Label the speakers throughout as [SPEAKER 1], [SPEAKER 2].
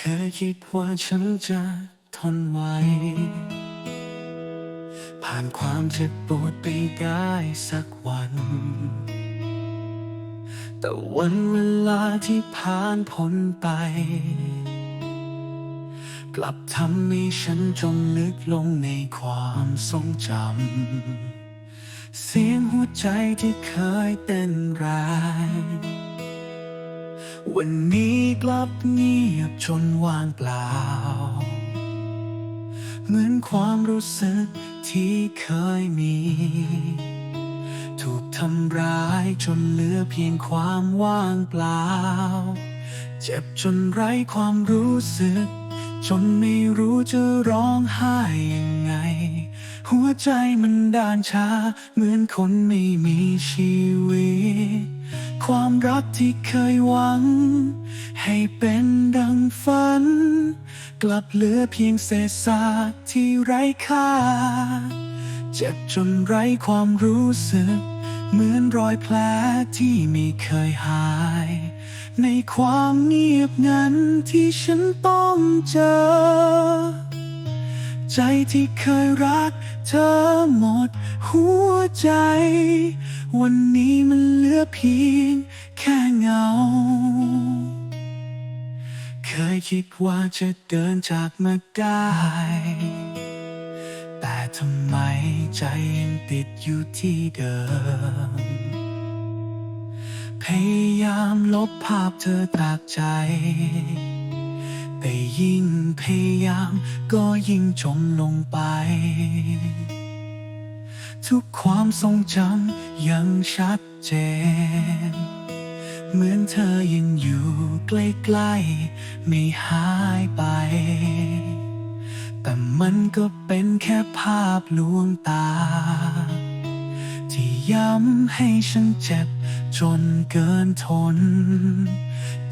[SPEAKER 1] เคยคิดว่าฉันจะทนไหว ผ่านความเจ็บปวดไปได้สักวัน แต่วันเวลาที่ผ่านพ้นไป กลับทำให้ฉันจมลึกลงในความทรงจำ เสียงหัวใจที่เคยเต้นแรง วันนี้กลับเงียบจนว่างเปล่า เหมือนความรู้สึกที่เคยมี ถูกทำร้ายจนเหลือเพียงความว่างเปล่า เจ็บจนไร้ความรู้สึก จนไม่รู้จะร้องไห้ยังไง หัวใจมันด้านชา เหมือนคนไม่มีชีวิต ความรักที่เคยหวัง ให้เป็นดังฝัน กลับเหลือเพียงเศษซากที่ไร้ค่า เจ็บจนไร้ความรู้สึก เหมือนรอยแผลที่ไม่เคยหาย ในความเงียบงันที่ฉันต้องเจอ ใจที่เคยรัก เธอหมดหัวใจ วันนี้มันเหลือเพียงแค่เงา เคยคิดว่าจะเดินจากมาได้ แต่ทำไมใจยังติดอยู่ที่เดิม พยายามลบภาพเธอจากใจ แต่ยิ่งพยายามก็ยิ่งจมลงไป ทุกความทรงจำยังชัดเจน เหมือนเธอยังอยู่ใกล้ๆไม่หายไป แต่มันก็เป็นแค่ภาพลวงตา ที่ย้ำให้ฉันเจ็บจนเกินทน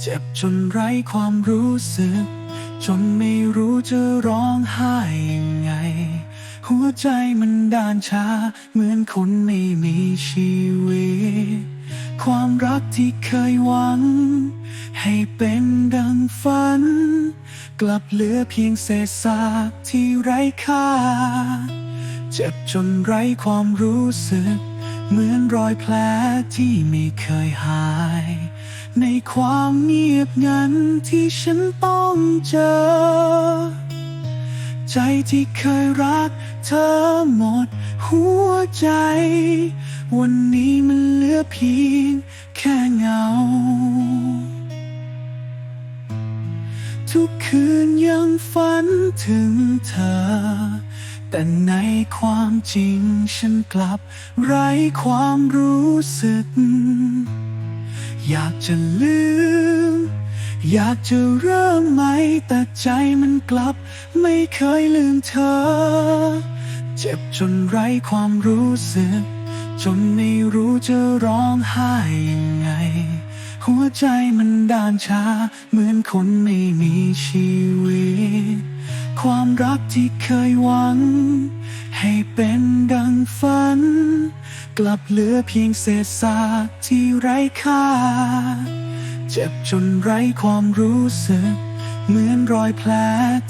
[SPEAKER 1] เจ็บจนไร้ความรู้สึก จนไม่รู้จะร้องไห้ยังไง หัวใจมันด้านชา เหมือนคนไม่มีชีวิต ความรักที่เคยหวัง ให้เป็นดังฝัน กลับเหลือเพียงเศษซากที่ไร้ค่า เจ็บจนไร้ความรู้สึก เหมือนรอยแผลที่ไม่เคยหาย ในความเงียบงันที่ฉันต้องเจอ ใจที่เคยรักเธอหมดหัวใจ วันนี้มันเหลือเพียงแค่เงา ทุกคืนยังฝันถึงเธอ แต่ในความจริงฉันกลับไร้ความรู้สึก อยากจะลืม อยากจะเริ่มใหม่แต่ใจมันกลับ ไม่เคยลืมเธอ เจ็บจนไร้ความรู้สึก จนไม่รู้จะร้องไห้ยังไง หัวใจมันด้านชา เหมือนคนไม่มีชีวิต ความรักที่เคยหวัง ให้เป็นดังฝัน กลับเหลือเพียงเศษซากที่ไร้ค่า เจ็บจนไร้ความรู้สึก เหมือนรอยแผล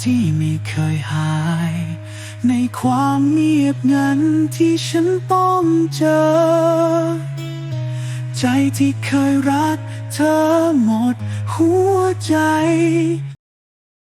[SPEAKER 1] ที่ไม่เคยหาย ในความเงียบงันที่ฉันต้องเจอ ใจที่เคยรักเธอหมดหัวใจ